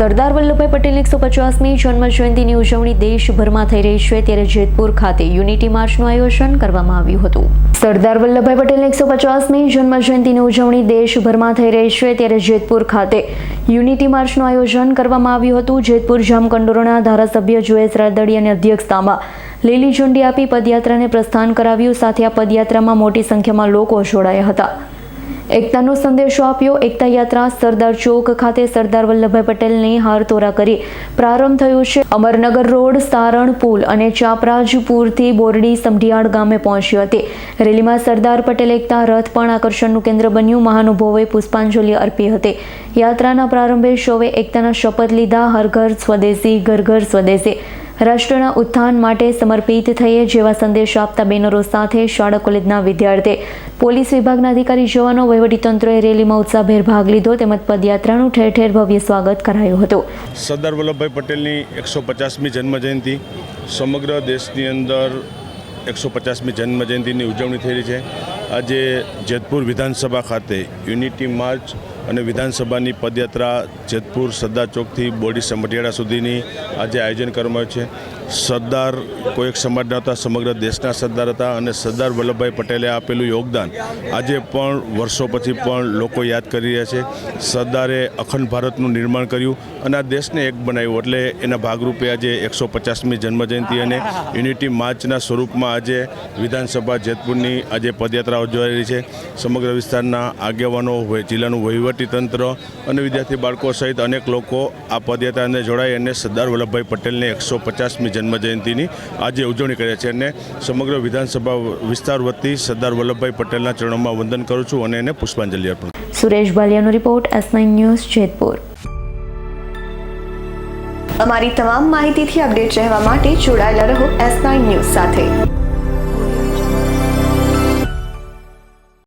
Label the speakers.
Speaker 1: સરદાર વલ્લભભાઈ પટેલની એકસો પચાસમી જન્મજયંતિની ઉજવણી દેશભરમાં થઈ રહી છે, ત્યારે જેતપુર ખાતે યુનિટી માર્ચનું આયોજન કરવામાં આવ્યું હતું. સરદાર વલ્લભભાઈ પટેલની એકસો પચાસમી જન્મજયંતિની ઉજવણી દેશભરમાં થઈ રહી છે, ત્યારે જેતપુર ખાતે યુનિટી માર્ચનું આયોજન કરવામાં આવ્યું હતું. જેતપુર જામકંડોરણા ધારાસભ્ય જુએશ રાદડીયાની અધ્યક્ષતામાં લીલી ઝુંડી આપી પદયાત્રાને પ્રસ્થાન કરાવ્યું. સાથે આ પદયાત્રામાં મોટી સંખ્યામાં લોકો જોડાયા હતા. એકતાનો સંદેશો આપ્યો. એકતા યાત્રા સરદાર ચોક ખાતે સરદાર વલ્લભભાઈ પટેલની હારતોરા કરી પ્રારંભ થયો છે. અમરનગર રોડ, સારણ પુલ અને ચાપરાજપુરથી બોરડી સમઢિયાળ ગામે પહોંચી હતી. રેલીમાં સરદાર પટેલ એકતા રથ પણ આકર્ષણનું કેન્દ્ર બન્યું. મહાનુભાવોએ પુષ્પાંજલિ અર્પી હતી. યાત્રાના પ્રારંભે શોવે એકતાના શપથ લીધા. હર ઘર સ્વદેશી, ઘર ઘર સ્વદેશી. રાષ્ટ્રના ઉત્થાન માટે સમર્પિત થઈએ જેવા સંદેશ આપતા બેનરો સાથે શાળા કોલેજના વિદ્યાર્થી. પોલીસ વિભાગના અધિકારી જવાનો વહીવટીતંત્રએ રેલીમાં ઉત્સાહભેર ભાગ લીધો તેમજ પદયાત્રાનું ઠેર ઠેર ભવ્ય સ્વાગત કરાયું હતું.
Speaker 2: સરદાર વલ્લભભાઈ પટેલની એકસો પચાસમી જન્મજયંતિ. સમગ્ર દેશની અંદર એકસો પચાસમી જન્મજયંતિની ઉજવણી થઈ રહી છે. આજે જેતપુર વિધાનસભા ખાતે યુનિટી માર્ચ અને વિધાનસભાની પદયાત્રા જેતપુર સરદાર ચોકથી બોડી સમઢિયાળા સુધીની આજે આયોજન કરવામાં આવ્યું છે. સરદાર કોઈ એક સમાજના હતા, સમગ્ર દેશના સરદાર હતા અને સરદાર વલ્લભભાઈ પટેલે આપેલું યોગદાન આજે પણ વર્ષો પછી પણ લોકો યાદ કરી રહ્યા છે. સરદારે અખંડ ભારતનું નિર્માણ કર્યું અને આ દેશને એક બનાવ્યું એટલે એના ભાગરૂપે આજે એકસો પચાસમી જન્મજયંતિ અને યુનિટી માર્ચના સ્વરૂપમાં આજે વિધાનસભા જેતપુરની આજે પદયાત્રા ઉજવાઈ રહી છે. સમગ્ર વિસ્તારના આગેવાનો જિલ્લાનું જિલ્લાનું વહીવટીતંત્ર અને વિદ્યાર્થી બાળકો સહિત અનેક લોકો આ પદયાત્રાને જોડાઈ અને સરદાર વલ્લભભાઈ પટેલની એકસો પચાસમી જન્મજયંતિની આજે ઉજવણી કરે છે અને સમગ્ર વિધાનસભા વિસ્તાર વતી સરદાર વલ્લભભાઈ પટેલના ચરણોમાં વંદન કરું છું અને એને પુષ્પાંજલિ અર્પણ
Speaker 1: સુરેશ બાલિયાનો રિપોર્ટ એસ ન્યૂઝ જેતપુર.
Speaker 3: અમારી તમામ માહિતીથી અપડેટ રહેવા માટે જોડાયેલા રહો એસ ન્યૂઝ સાથે.